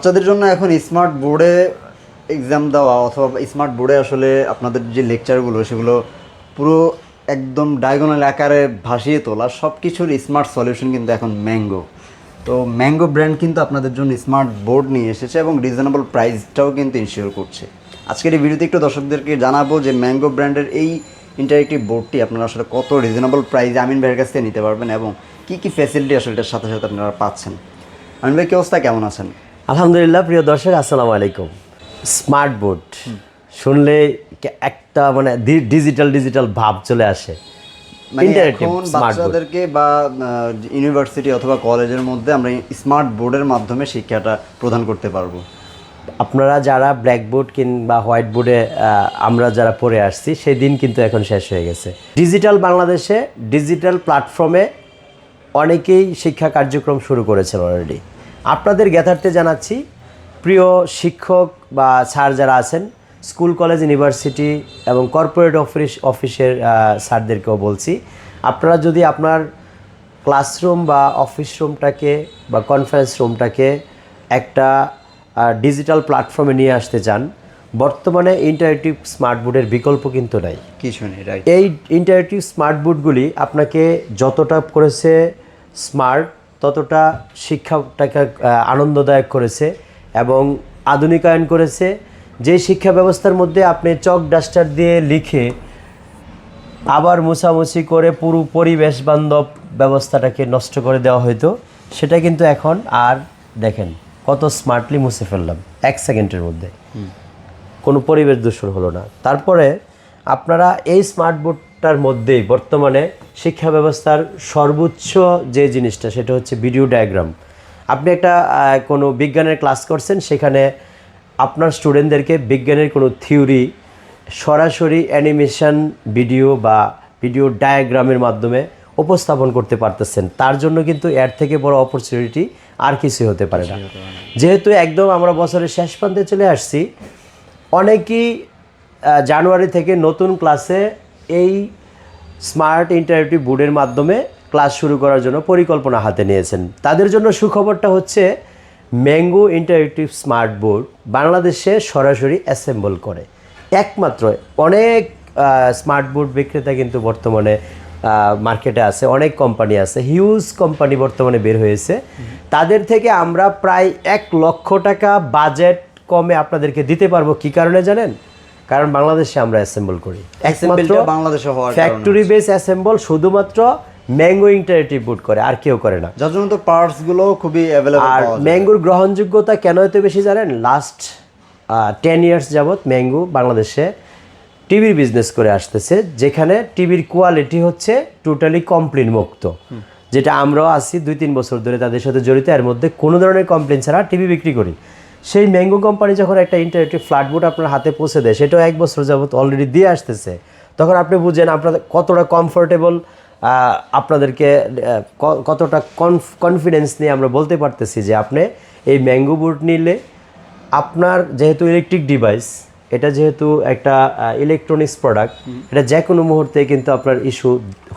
বাচ্চাদের জন্য এখন স্মার্ট বোর্ডে এক্সাম দেওয়া অথবা স্মার্ট বোর্ডে আসলে আপনাদের যে লেকচারগুলো সেগুলো পুরো একদম ডায়াগোনাল আকারে ভাসিয়ে তোলা সব কিছুর স্মার্ট সলিউশন কিন্তু এখন ম্যাঙ্গো তো ম্যাঙ্গো ব্র্যান্ড কিন্তু আপনাদের জন্য স্মার্ট বোর্ড নিয়ে এসেছে এবং রিজনেবল প্রাইসটাও কিন্তু ইনশিওর করছে। আজকের এই ভিডিওতে একটু দর্শকদেরকে জানাব যে ম্যাঙ্গো ব্র্যান্ডের এই ইন্টারেক্টিভ বোর্ডটি আপনারা আসলে কত রিজনেবল প্রাইসে আমিন ভাইয়ের কাছ থেকে নিতে পারবেন এবং কী কী ফ্যাসিলিটি আসলে এটার সাথে সাথে আপনারা পাচ্ছেন। আমিন ভাই, কি অবস্থা? কেমন আছেন? আলহামদুলিল্লাহ প্রিয় দর্শক আসসালামু আলাইকুম। স্মার্ট বোর্ড শুনলে একটা মানে ডিজিটাল ডিজিটাল ভাব চলে আসে। মানে এখন বাচ্চাদেরকে বা ইউনিভার্সিটি অথবা কলেজের মধ্যে আমরা স্মার্ট বোর্ডের মাধ্যমে শিক্ষাটা প্রদান করতে পারব। আপনারা যারা ব্ল্যাকবোর্ড কিংবা হোয়াইট বোর্ডে আমরা যারা পড়ে আসছি সেই দিন কিন্তু এখন শেষ হয়ে গেছে। ডিজিটাল বাংলাদেশে ডিজিটাল প্ল্যাটফর্মে অনেকেই শিক্ষা কার্যক্রম শুরু করেছেন অলরেডি আপনাদের জ্ঞাতার্থে জানাচ্ছি প্রিয় শিক্ষক বা স্যার যারা আছেন স্কুল কলেজ ইউনিভার্সিটি এবং কর্পোরেট অফিস অফিসের স্যারদেরকেও বলছি আপনারা যদি আপনার ক্লাসরুম বা অফিস রুমটাকে বা কনফারেন্স রুমটাকে একটা ডিজিটাল প্ল্যাটফর্মে নিয়ে আসতে চান বর্তমানে ইন্টারেক্টিভ স্মার্ট বোর্ডের বিকল্প কিন্তু নাই। কিছু নেই এই ইন্টারেক্টিভ স্মার্ট বোর্ডগুলি আপনাকে যতটা করেছে স্মার্ট ততটা শিক্ষাটাকে আনন্দদায়ক করেছে এবং আধুনিকায়ন করেছে। যে শিক্ষা ব্যবস্থার মধ্যে আপনি চক ডাস্টার দিয়ে লিখে আবার মোছামুছি করে পুরো পরিবেশ বান্ধব ব্যবস্থাটাকে নষ্ট করে দেওয়া হতো সেটা কিন্তু এখন আর দেখেন কত স্মার্টলি মুছে ফেললাম এক সেকেন্ডের মধ্যে। কোনো পরিবেশ দূষণ হলো না। তারপরে আপনারা এই স্মার্ট বোর্ডটার মধ্যেই বর্তমানে শিক্ষা ব্যবস্থার সর্বোচ্চ যে জিনিসটা সেটা হচ্ছে ভিডিও ডায়াগ্রাম আপনি একটা কোনো বিজ্ঞানের ক্লাস করছেন সেখানে আপনার স্টুডেন্টদেরকে বিজ্ঞানের কোনো থিওরি সরাসরি অ্যানিমেশন ভিডিও বা ভিডিও ডায়াগ্রামের মাধ্যমে উপস্থাপন করতে পারতেছেন তার জন্য কিন্তু এর থেকে বড় অপরচুনিটি আর কিছু হতে পারে না। যেহেতু একদম আমরা বছরের শেষ প্রান্তে চলে আসছি অনেকেই জানুয়ারি থেকে নতুন ক্লাসে এই স্মার্ট ইন্টারেক্টিভ বোর্ডের মাধ্যমে ক্লাস শুরু করার জন্য পরিকল্পনা হাতে নিয়েছেন। তাদের জন্য সুখবরটা হচ্ছে, ম্যাঙ্গো ইন্টারেক্টিভ স্মার্ট বোর্ড বাংলাদেশে সরাসরি অ্যাসেম্বল করে। একমাত্র অনেক স্মার্ট বোর্ড বিক্রেতা কিন্তু বর্তমানে মার্কেটে আছে, অনেক কোম্পানি আছে, হিউজ কোম্পানি বর্তমানে বের হয়েছে। তাদের থেকে আমরা প্রায় এক লক্ষ টাকা বাজেট কমে আপনাদেরকে দিতে পারব, কি কারণে জানেন? কারণ বাংলাদেশে আমরা অ্যাসেম্বল করি। একমাত্র বাংলাদেশে হওয়ার ফ্যাক্টরি বেস অ্যাসেম্বল শুধুমাত্র ম্যাঙ্গো ইন্টারেক্টিভ বোর্ড করে আর কেউ করে না। যার জন্য তো পার্টসগুলো খুবই অ্যাভেলেবল আর ম্যাঙ্গোর গ্রহণযোগ্যতা কেন এত বেশি জানেন? লাস্ট টেন ইয়ার্স যাবৎ ম্যাঙ্গো বাংলাদেশে টিভির বিজনেস করে আসতেছে যেখানে টিভির কোয়ালিটি হচ্ছে টোটালি কমপ্লেন মুক্ত। যেটা আমরাও আছি দুই তিন বছর ধরে তাদের সাথে জড়িত এর মধ্যে কোনো ধরনের কমপ্লেন ছাড়া টিভি বিক্রি করি। সেই ম্যাঙ্গো কোম্পানি যখন একটা ইন্টারেক্টিভ ফ্ল্যাটবোর্ড আপনার হাতে পৌঁছে দেয় সেটাও এক বছর যাবৎ অলরেডি দিয়ে আসতেছে। তখন আপনি বুঝেন আপনাদের কতটা কমফোর্টেবল আপনাদেরকে কতটা কনফিডেন্স নিয়ে আমরা বলতে পারতেছি যে আপনি এই ম্যাঙ্গো বোর্ড নিলে আপনার যেহেতু ইলেকট্রিক ডিভাইস এটা যেহেতু একটা ইলেকট্রনিক্স প্রোডাক্ট এটা যে কোনো মুহূর্তে কিন্তু আপনার ইস্যু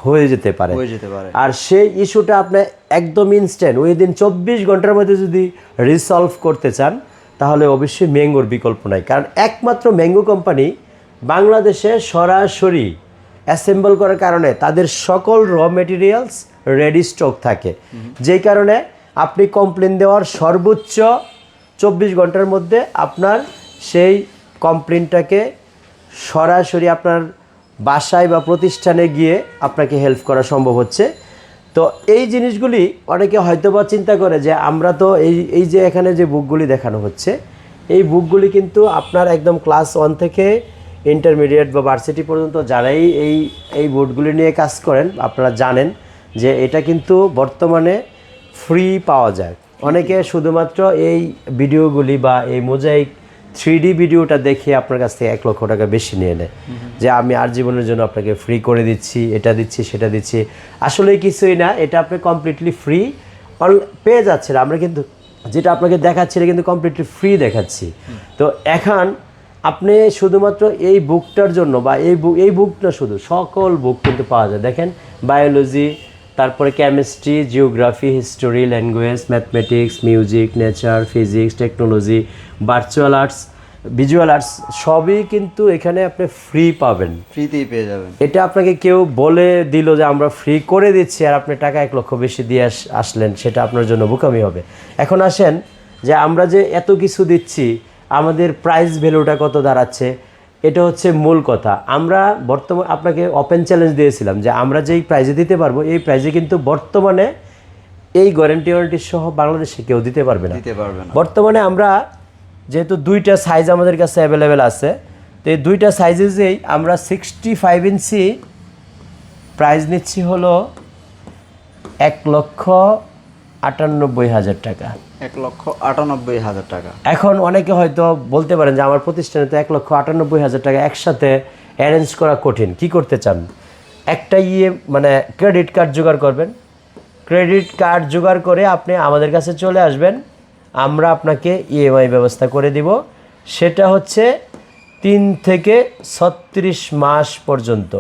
হয়ে যেতে পারে। হয়ে যেতে পারে। আর সেই ইস্যুটা আপনি একদম ইনস্ট্যান্ট উইদিন চব্বিশ ঘণ্টার মধ্যে যদি রিসলভ করতে চান তাহলে অবশ্যই ম্যাঙ্গোর বিকল্প নাই। কারণ একমাত্র ম্যাঙ্গো কোম্পানি বাংলাদেশে সরাসরি অ্যাসেম্বল করার কারণে তাদের সকল র মেটেরিয়ালস রেডি স্টক থাকে। যেই কারণে আপনি কমপ্লেন দেওয়ার সর্বোচ্চ চব্বিশ ঘণ্টার মধ্যে আপনার সেই কমপ্লেনটাকে সরাসরি আপনার বাসায় বা প্রতিষ্ঠানে গিয়ে আপনাকে হেল্প করা সম্ভব হচ্ছে। তো এই জিনিসগুলি অনেকে হয়তো বা চিন্তা করে যে আমরা তো এই এই যে এখানে যে বুকগুলি দেখানো হচ্ছে, এই বুকগুলি কিন্তু আপনার একদম ক্লাস ওয়ান থেকে ইন্টারমিডিয়েট বা ভার্সিটি পর্যন্ত যারাই এই এই বোর্ডগুলি নিয়ে কাজ করেন, আপনারা জানেন যে এটা কিন্তু বর্তমানে ফ্রি পাওয়া যায়। অনেকে শুধুমাত্র এই ভিডিওগুলি বা এই মোজাইক থ্রি ভিডিওটা দেখে আপনার কাছ থেকে এক লক্ষ টাকা বেশি নিয়ে নেয়। যে আমি আর জীবনের জন্য আপনাকে ফ্রি করে দিচ্ছি, এটা দিচ্ছি, সেটা দিচ্ছি। আসলে কিছুই না, এটা আপনি কমপ্লিটলি ফ্রি পেয়ে যাচ্ছেন। আমরা কিন্তু যেটা আপনাকে দেখাচ্ছি, এটা কিন্তু কমপ্লিটলি ফ্রি দেখাচ্ছি। তো এখন আপনি শুধুমাত্র এই বুকটার জন্য বা এই বুক এই বুক না শুধু, সকল বুক কিন্তু পাওয়া যায়। দেখেন বায়োলজি তারপরে chemistry geography history language mathematics music nature physics technology virtual arts visual arts সবই কিন্তু এখানে আপনি ফ্রি পাবেন। ফ্রিতেই পেয়ে যাবেন। এটা আপনাকে কেউ বলে দিল যে আমরা ফ্রি করে দিচ্ছি আর আপনি টাকা এক লক্ষ বেশি দিয়ে আসলেন সেটা আপনার জন্য বোকামি হবে। এখন আসেন যে আমরা যে এত কিছু দিচ্ছি আমাদের প্রাইস ভ্যালুটা কত দাঁড়াচ্ছে এটা হচ্ছে মূল কথা। আমরা বর্তমান আপনাকে ওপেন চ্যালেঞ্জ দিয়েছিলাম যে আমরা যেই প্রাইজে দিতে পারব এই প্রাইজে কিন্তু বর্তমানে এই গ্যারেন্টি ওয়ারেন্টি সহ বাংলাদেশে কেউ দিতে পারবে না। দিতে পারবে না। বর্তমানে আমরা যেহেতু দুইটা সাইজ আমাদের কাছে অ্যাভেলেবেল আছে তো এই দুইটা সাইজেসেই আমরা সিক্সটি ফাইভ ইঞ্চি প্রাইস নিচ্ছি হলো এক লক্ষ আটানব্বই হাজার টাকা। এক লক্ষ আটানব্বই হাজার টাকা। এখন অনেকে হয়তো বলতে পারেন যে আমার প্রতিষ্ঠানে তো এক লক্ষ আটানব্বই হাজার টাকা একসাথে অ্যারেঞ্জ করা কঠিন। কি করতে চান? একটা ইয়ে মানে ক্রেডিট কার্ড জোগাড় করবেন। ক্রেডিট কার্ড জোগাড় করে আপনি আমাদের কাছে চলে আসবেন। আমরা আপনাকে ইএমআই ব্যবস্থা করে দিব। সেটা হচ্ছে তিন থেকে ছত্রিশ মাস পর্যন্ত।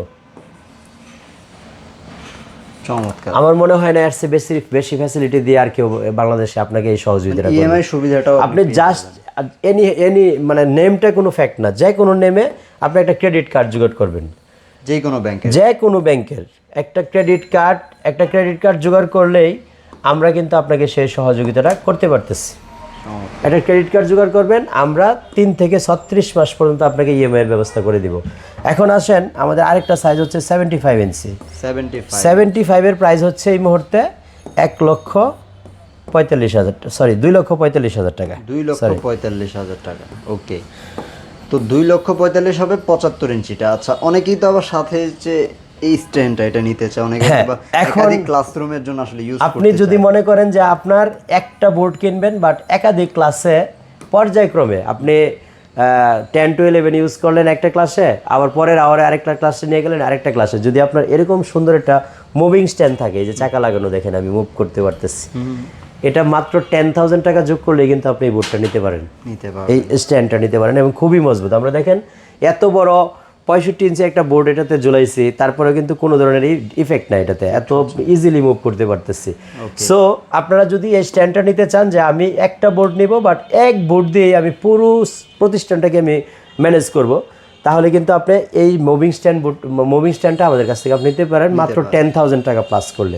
চমৎকার। আমার মনে হয় না এর চেয়ে বেশি বেশি ফ্যাসিলিটি দিয়ে আর কেউ বাংলাদেশে আপনাকে এই সহযোগিতাটা ইএমআই সুবিধাটাও আপনি জাস্ট এনি এনি মানে নেমটা কোনো ফ্যাক্ট না যে কোনো নেমে আপনি একটা ক্রেডিট কার্ড জোগাড় করবেন। যে কোনো ব্যাংকের যে কোনো ব্যাংকের একটা ক্রেডিট কার্ড একটা ক্রেডিট কার্ড জোগাড় করলেই আমরা কিন্তু আপনাকে সেই সহযোগিতাটা করতে পারতেছি। একটা ক্রেডিট কার্ড জোগাড় করবেন আমরা তিন থেকে ছত্রিশ মাস পর্যন্ত আপনাকে ইএমআই এর ব্যবস্থা করে দিব। এখন আসেন আমাদের আরেকটা সাইজ হচ্ছে seventy five inch seventy five seventy ফাইভের প্রাইস হচ্ছে এই মুহূর্তে এক লক্ষ পঁয়তাল্লিশ হাজার সরি দুই লক্ষ পঁয়তাল্লিশ হাজার টাকা। দুই লক্ষ পঁয়তাল্লিশ হাজার টাকা ওকে তো দুই লক্ষ পঁয়তাল্লিশ হবে পঁচাত্তর ইঞ্চিটা আচ্ছা অনেকেই তো আবার সাথে যে এই স্ট্যান্ডটা এটা নিতে চায়। অনেকে হ্যাঁ, এখন- ক্লাসরুমের জন্য আসলে ইউজ আপনি যদি মনে করেন যে আপনার একটা বোর্ড কিনবেন বাট একাধিক ক্লাসে পর্যায়ক্রমে আপনি টেন টু ইলেভেন ইউজ করলেন একটা ক্লাসে আবার পরের আওয়ারে আরেকটা ক্লাসে নিয়ে গেলেন আরেকটা ক্লাসে যদি আপনার এরকম সুন্দর একটা মুভিং স্ট্যান্ড থাকে যে চাকা লাগানো দেখেন আমি মুভ করতে পারতেছি। এটা মাত্র টেন থাউজেন্ড টাকা যোগ করলে কিন্তু আপনি এই বোর্ডটা নিতে পারেন। নিতে পারবে এই স্ট্যান্ডটা নিতে পারেন এবং খুবই মজবুত। আমরা দেখেন এত বড় পঁয়ষট্টি ইঞ্চি একটা বোর্ড এটাতে ঝুলাইছি তারপরে কিন্তু কোনো ধরনের ইফেক্ট নাই এটাতে। এত ইজিলি মুভ করতে পারতেছি। সো আপনারা যদি এই স্ট্যান্ডটা নিতে চান যে আমি একটা বোর্ড নিব বাট এক বোর্ড দিয়ে আমি পুরো প্রতিষ্ঠানটাকে আমি ম্যানেজ করব তাহলে কিন্তু আপনি এই মুভিং স্ট্যান্ড বোর্ড মুভিং স্ট্যান্ডটা আমাদের কাছ থেকে আপনি নিতে পারেন মাত্র টেন থাউজেন্ড টাকা প্লাস করলে।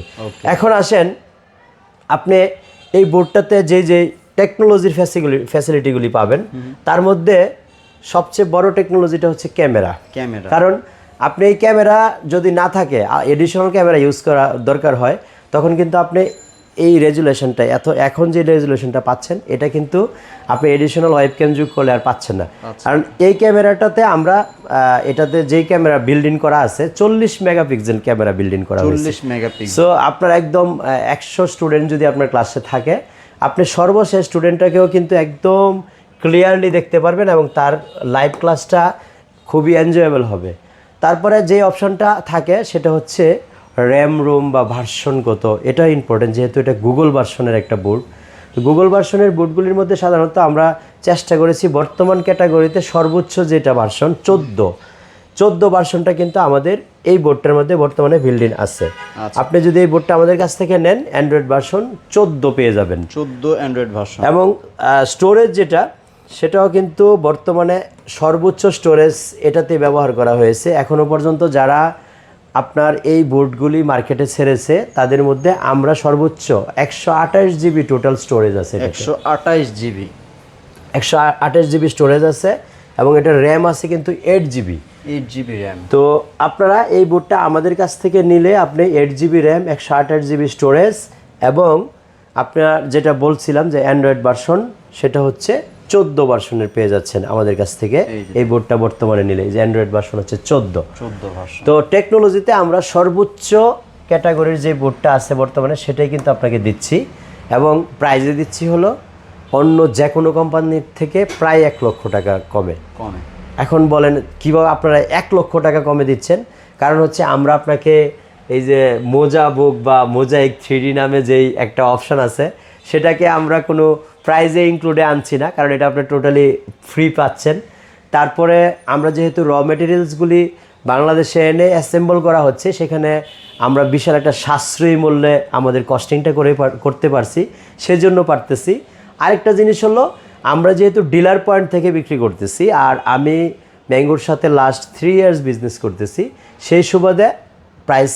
এখন আসেন আপনি এই বোর্ডটাতে যে যে টেকনোলজির ফ্যাসিলিটি ফ্যাসিলিটিগুলি পাবেন তার মধ্যে সবচেয়ে বড় টেকনোলজিটা হচ্ছে ক্যামেরা। ক্যামেরা। কারণ আপনি এই ক্যামেরা যদি না থাকে এডিশনাল ক্যামেরা ইউজ করা দরকার হয় তখন কিন্তু আপনি এই রেজুলেশনটা এত এখন যে রেজুলেশনটা পাচ্ছেন এটা কিন্তু আপনি এডিশনাল ওয়েবক্যাম যুগ করলে আর পাচ্ছেন না। কারণ এই ক্যামেরাটাতে আমরা এটাতে যেই ক্যামেরা বিল্ড ইন করা আছে চল্লিশ মেগাপিক্সেল ক্যামেরা বিল্ড ইন করা চল্লিশ মেগাপিক্সেল সো আপনার একদম একশো স্টুডেন্ট যদি আপনার ক্লাসে থাকে আপনি সর্বশেষ স্টুডেন্টটাকেও কিন্তু একদম ক্লিয়ারলি দেখতে পারবেন এবং তার লাইভ ক্লাসটা খুবই এনজয়েবল হবে। তারপরে যে অপশনটা থাকে সেটা হচ্ছে র্যাম রোম বা ভার্সনগত। এটা ইম্পর্টেন্ট যেহেতু এটা গুগল ভার্সনের একটা বোর্ড গুগল ভার্সনের বোর্ডগুলির মধ্যে সাধারণত আমরা চেষ্টা করেছি বর্তমান ক্যাটাগরিতে সর্বোচ্চ যেটা ভার্সন চোদ্দ। চোদ্দ ভার্সনটা কিন্তু আমাদের এই বোর্ডটার মধ্যে বর্তমানে বিল্ডিং আছে। আপনি যদি এই বোর্ডটা আমাদের কাছ থেকে নেন অ্যান্ড্রয়েড ভার্সন চোদ্দ পেয়ে যাবেন। চোদ্দ অ্যান্ড্রয়েড ভার্সন এবং স্টোরেজ যেটা সেটাও কিন্তু বর্তমানে সর্বোচ্চ স্টোরেজ এটাতে ব্যবহার করা হয়েছে। এখনও পর্যন্ত যারা আপনার এই বোর্ডগুলি মার্কেটে ছেড়েছে তাদের মধ্যে আমরা সর্বোচ্চ একশো আঠাশ জিবি টোটাল স্টোরেজ আছে একশো আঠাইশ জিবি একশো আঠাশ জিবি স্টোরেজ আছে এবং এটার র্যাম আছে কিন্তু eight GB eight GB RAM তো আপনারা এই বোর্ডটা আমাদের কাছ থেকে নিলে আপনি এইট জিবি র্যাম একশো আঠাশ জিবি স্টোরেজ এবং আপনার যেটা বলছিলাম যে অ্যান্ড্রয়েড ভার্সন সেটা হচ্ছে চোদ্দ ভার্সনের পেয়ে যাচ্ছেন আমাদের কাছ থেকে। এই বোর্ডটা বর্তমানে নিলে যে অ্যান্ড্রয়েড ভার্সন হচ্ছে চোদ্দ। তো টেকনোলজিতে আমরা সর্বোচ্চ ক্যাটাগরির যে বোর্ডটা আছে বর্তমানে সেটাই কিন্তু আপনাকে দিচ্ছি। এবং প্রাইজে দিচ্ছি হলো অন্য যে কোনো কোম্পানির থেকে প্রায় এক লক্ষ টাকা কমে। কমে। এখন বলেন কীভাবে আপনারা এক লক্ষ টাকা কমে দিচ্ছেন? কারণ হচ্ছে আমরা আপনাকে এই যে মোজা বুক বা মোজাইক থ্রি নামে যেই একটা অপশান আছে সেটাকে আমরা কোনো প্রাইজে ইনক্লুডে আনছি না, কারণ এটা আপনি টোটালি ফ্রি পাচ্ছেন। তারপরে আমরা যেহেতু র মেটেরিয়ালসগুলি বাংলাদেশে এনে অ্যাসেম্বল করা হচ্ছে, সেখানে আমরা বিশাল একটা সাশ্রয়ী মূল্যে আমাদের কস্টিংটা করে করতে পারছি, সেজন্য পারতেছি। আরেকটা জিনিস হলো, আমরা যেহেতু ডিলার পয়েন্ট থেকে বিক্রি করতেছি, আর আমি ম্যাঙ্গোর সাথে লাস্ট থ্রি ইয়ার্স বিজনেস করতেছি, সেই সুবাদে প্রাইস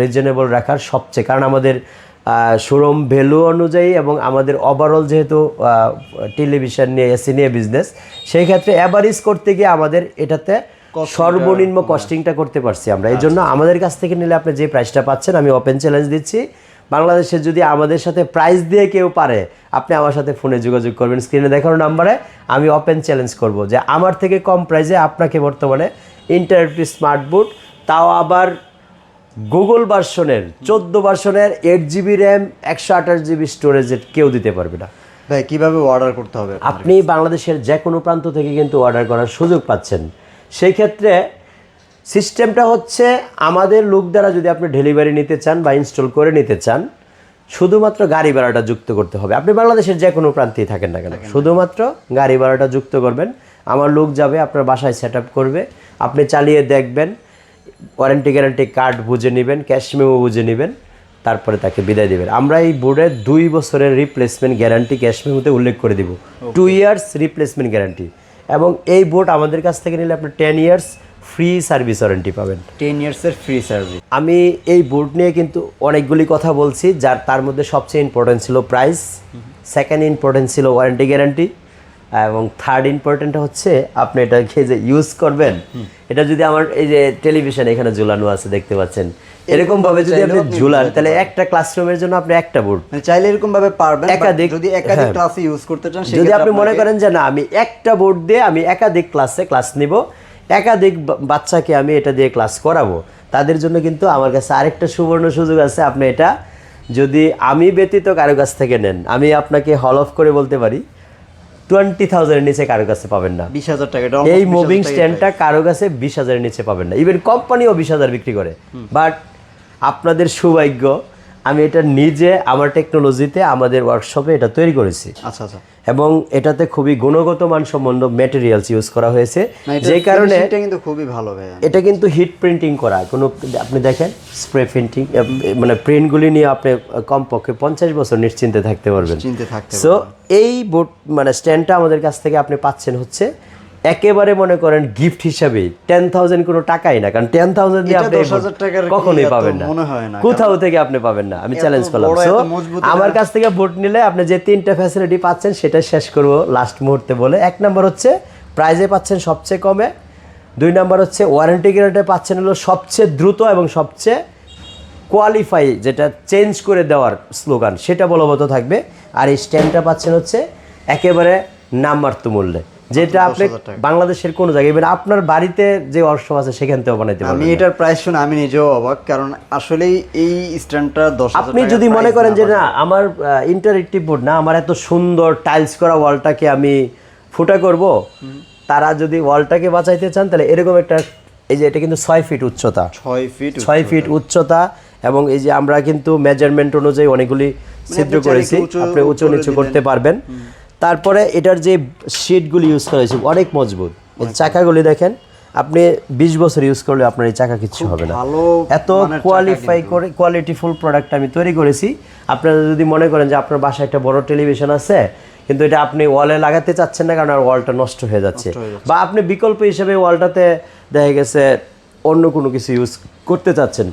রিজনেবল রাখার সবচেয়ে, কারণ আমাদের শোরুম ভ্যালু অনুযায়ী এবং আমাদের ওভারঅল যেহেতু টেলিভিশন নিয়ে এসি নিয়ে বিজনেস সেই ক্ষেত্রে অ্যাভারেজ করতে গিয়ে আমাদের এটাতে সর্বনিম্ন কস্টিংটা করতে পারছি আমরা। এই জন্য আমাদের কাছ থেকে নিলে আপনি যে প্রাইসটা পাচ্ছেন আমি ওপেন চ্যালেঞ্জ দিচ্ছি। বাংলাদেশে যদি আমাদের সাথে প্রাইস দিয়ে কেউ পারে আপনি আমার সাথে ফোনে যোগাযোগ করবেন। স্ক্রিনে দেখানো নাম্বারে আমি ওপেন চ্যালেঞ্জ করব যে আমার থেকে কম প্রাইসে আপনাকে বর্তমানে ইন্টারনেট স্মার্ট বুট তাও আবার গুগল ভার্সনের চোদ্দ ভার্সনের এইট জিবি র্যাম একশো আঠাশ জিবি স্টোরেজের কেউ দিতে পারবে না। ভাই কীভাবে অর্ডার করতে হবে আপনি বাংলাদেশের যে কোনো প্রান্ত থেকে কিন্তু অর্ডার করার সুযোগ পাচ্ছেন। সেই ক্ষেত্রে সিস্টেমটা হচ্ছে আমাদের লোক দ্বারা যদি আপনি ডেলিভারি নিতে চান বা ইনস্টল করে নিতে চান শুধুমাত্র গাড়ি ভাড়াটা যুক্ত করতে হবে। আপনি বাংলাদেশের যে কোনো প্রান্তেই থাকেন না কেন শুধুমাত্র গাড়ি ভাড়াটা যুক্ত করবেন। আমার লোক যাবে আপনার বাসায় সেট করবে। আপনি চালিয়ে দেখবেন ওয়ারেন্টি গ্যারান্টি কার্ড বুঝে নেবেন ক্যাশ মেমো বুঝে নেবেন তারপরে তাকে বিদায় দেবেন। আমরা এই বোর্ডের দুই বছরের রিপ্লেসমেন্ট গ্যারান্টি ক্যাশ মেমোতে উল্লেখ করে দিব। টু ইয়ার্স রিপ্লেসমেন্ট গ্যারান্টি এবং এই বোর্ড আমাদের কাছ থেকে নিলে আপনি ten years free service warranty পাবেন। টেন ইয়ার্সের ফ্রি সার্ভিস আমি এই বোর্ড নিয়ে কিন্তু অনেকগুলি কথা বলছি যার তার মধ্যে সবচেয়ে ইম্পর্টেন্ট ছিল প্রাইস সেকেন্ড ইম্পর্টেন্ট ছিল ওয়ারেন্টি গ্যারান্টি এবং থার্ড ইম্পর্টেন্ট হচ্ছে আপনি এটাকে যে ইউজ করবেন এটা যদি আমার এই যে টেলিভিশন এখানে ঝুলানো আছে দেখতে পাচ্ছেন এরকম ভাবে যদি আপনি ঝুলান তাহলে একটা ক্লাসরুমের জন্য আপনি একটা বোর্ড মানে চাইলে এরকম ভাবে পারবেন একাধিক- যদি একাধিক হ্যাঁ। ক্লাসে ইউজ করতে চান যদি আপনি মনে করেন যে না আমি একটা বোর্ড দিয়ে আমি একাধিক ক্লাসে ক্লাস নিব একাধিক বাচ্চাকে আমি এটা দিয়ে ক্লাস করাবো তাদের জন্য কিন্তু আমার কাছে আরেকটা সুবর্ণ সুযোগ আছে আপনি এটা যদি আমি ব্যতীত কারও কাছ থেকে নেন আমি আপনাকে হল অফ করে বলতে পারি টোয়েন্টি থাউজেন্ডের নিচে কারও কাছে পাবেন না। বিশ হাজার টাকা এই মুভিং স্ট্যান্ডটা কারও কাছে বিশ হাজারের নিচে পাবেন না। ইভেন কোম্পানিও বিশ হাজার বিক্রি করে। বাট আপনাদের সৌভাগ্য আমি এটা নিজে আমার টেকনোলজিতে আমাদের ওয়ার্কশপে এটা তৈরি করেছি। আচ্ছা আচ্ছা। এবং এটাতে খুবই গুণগত মান সম্বন্ধ ম্যাটেরিয়ালস ইউজ করা হয়েছে। যে কারণে finishingটা কিন্তু খুবই ভালো ভাই এটা কিন্তু হিট প্রিন্টিং করা। কোনো আপনি দেখেন স্প্রে প্রিন্টিং মানে প্রিন্টগুলি নিয়ে আপনি কমপক্ষে পঞ্চাশ বছর নিশ্চিন্তে থাকতে পারবেন। সো এই বোর্ড মানে স্ট্যান্ডটা আমাদের কাছ থেকে আপনি পাচ্ছেন হচ্ছে একেবারে মনে করেন গিফট হিসাবে টেন থাউজেন্ড কোনো টাকাই না কারণ টেন থাউজেন্ড দিয়ে আপনি এই 10,000 board টাকার কি কখনোই পাবেন না। কোথাও থেকে আপনি পাবেন না। আমি চ্যালেঞ্জ করলাম। আমার কাছ থেকে ভোট নিলে আপনি যে তিনটা ফ্যাসিলিটি পাচ্ছেন সেটা শেষ করব লাস্ট মুহূর্তে বলে। এক নম্বর হচ্ছে প্রাইজে পাচ্ছেন সবচেয়ে কমে। দুই নম্বর হচ্ছে ওয়ারেন্টি গ্যারান্টি পাচ্ছেন হলো সবচেয়ে দ্রুত এবং সবচেয়ে কোয়ালিফাই যেটা চেঞ্জ করে দেওয়ার স্লোগান সেটা বলবৎ থাকবে। আর এই স্ট্যান্ডটা পাচ্ছেন হচ্ছে একেবারে নামমাত্র মূল্যে যেটা আপনি বাংলাদেশের কোনো জায়গায় even আপনার বাড়িতে যে ওয়ার্কশপ আছে সেখান থেকেও বানাইতে আমি পারবেন এটার প্রাইস শুনে আমি নিজেও অবাক কারণ আসলেই এই স্ট্যান্ডটা দশ আপনি যদি মনে করেন যে না না আমার ইন্টারেক্টিভ বোর্ড না আমার এত সুন্দর টাইলস করা ওয়ালটাকে আমি ফুটা করব তারা যদি ওয়ালটাকে বাঁচাইতে চান তাহলে এরকম একটা এই যে এটা কিন্তু ছয় ফিট উচ্চতা। ছয় ফিট ছয় ফিট উচ্চতা এবং এই যে আমরা কিন্তু মেজারমেন্ট অনুযায়ী অনেকগুলি ছিদ্র করেছি আপনি উঁচু নিচু করতে পারবেন। তারপরে এটার যে শিটগুলি ইউজ করা হয়েছে অনেক মজবুত। চাকাগুলি দেখেন আপনি বিশ বছর ইউজ করলে আপনার এই চাকা কিচ্ছু হবে না। এত কোয়ালিফাই করে কোয়ালিটিফুল প্রোডাক্ট আমি তৈরি করেছি। আপনারা যদি মনে করেন যে আপনার বাসায় একটা বড় টেলিভিশন আছে কিন্তু এটা আপনি ওয়ালে লাগাতে চাচ্ছেন না কারণ আর ওয়ালটা নষ্ট হয়ে যাচ্ছে। বা আপনি বিকল্প হিসেবে ওয়ালটাতে দেখা গেছে অন্য কোনো কিছু ইউজ করতে চাচ্ছেন।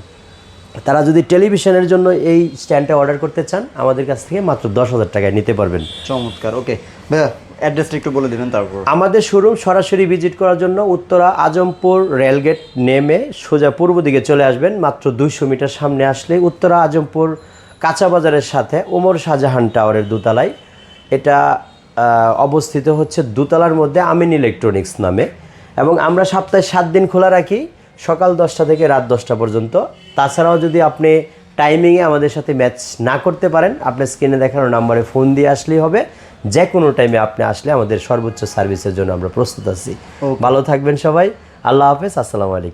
তারা যদি টেলিভিশনের জন্য এই স্ট্যান্ডটা অর্ডার করতে চান আমাদের কাছ থেকে মাত্র দশ হাজার টাকায় নিতে পারবেন। চমৎকার ওকে। ভাইয়া অ্যাড্রেসটা একটু বলে দেবেন তারপর। আমাদের শোরুম সরাসরি ভিজিট করার জন্য উত্তরা আজমপুর রেলগেট নেমে সোজা পূর্ব দিকে চলে আসবেন। মাত্র দুইশো মিটার সামনে আসলে উত্তরা আজমপুর কাঁচা বাজারের সাথে ওমর শাহজাহান টাওয়ারের দোতলায়। এটা অবস্থিত হচ্ছে দোতলার মধ্যে আমিন ইলেকট্রনিক্স নামে। এবং আমরা সপ্তাহে সাত দিন খোলা রাখি। সকাল দশটা থেকে রাত দশটা পর্যন্ত। তাছাড়াও যদি আপনি টাইমিংয়ে আমাদের সাথে ম্যাচ না করতে পারেন আপনার স্ক্রিনে দেখানো নাম্বারে ফোন দিয়ে আসলেই হবে। যে কোনো টাইমে আপনি আসলে আমাদের সর্বোচ্চ সার্ভিসের জন্য আমরা প্রস্তুত আছি। ভালো থাকবেন সবাই। আল্লাহ হাফেজ আসসালামু আলাইকুম।